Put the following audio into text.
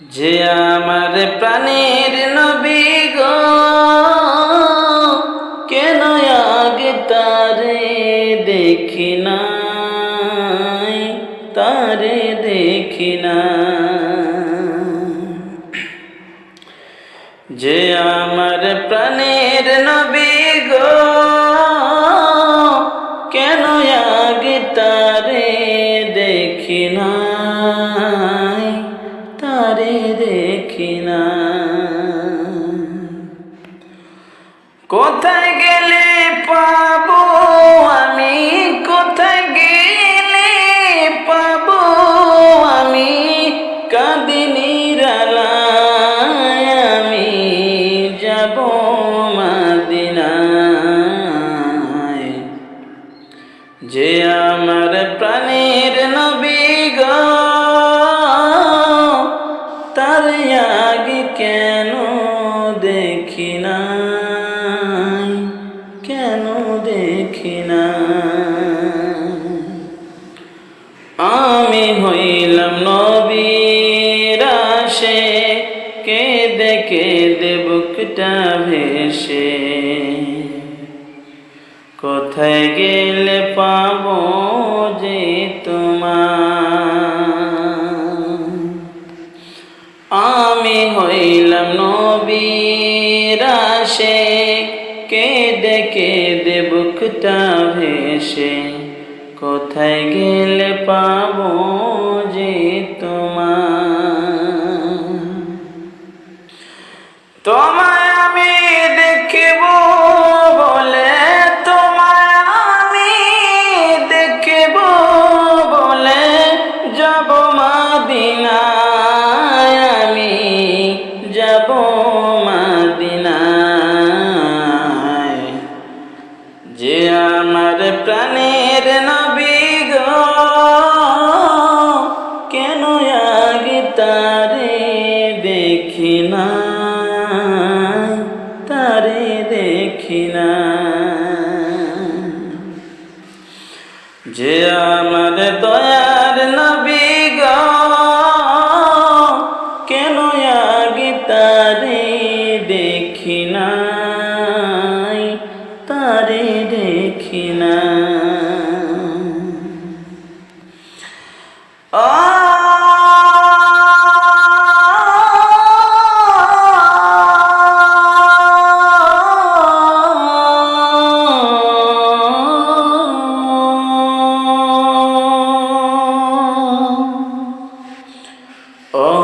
যে আমার প্রাণের নবী গো, কেন আগে তারে দেখি নাই, তারে দেখি না যে আমার প্রাণের নবী গো কোথায় গেলে পাবো? আমি কোথায় গেলে পাবো? আমি আলায় আমি যাব মাদিনায়। যে আমার প্রাণের আমি হইলাম নবীর কে দেখে দেবুকটা ভেসে। কোথায় গেলে পাব যে তোমার? আমি হইলাম নবীর আসে কে দেখে দেবুকটা ভেসে। কোথায় গেলে পাব যে তোমার তোমায় আমি দেখব দেখি না যে আমার দয়ার নবী গো কেন আগে দেখি নাই তারে দেখি না Oh.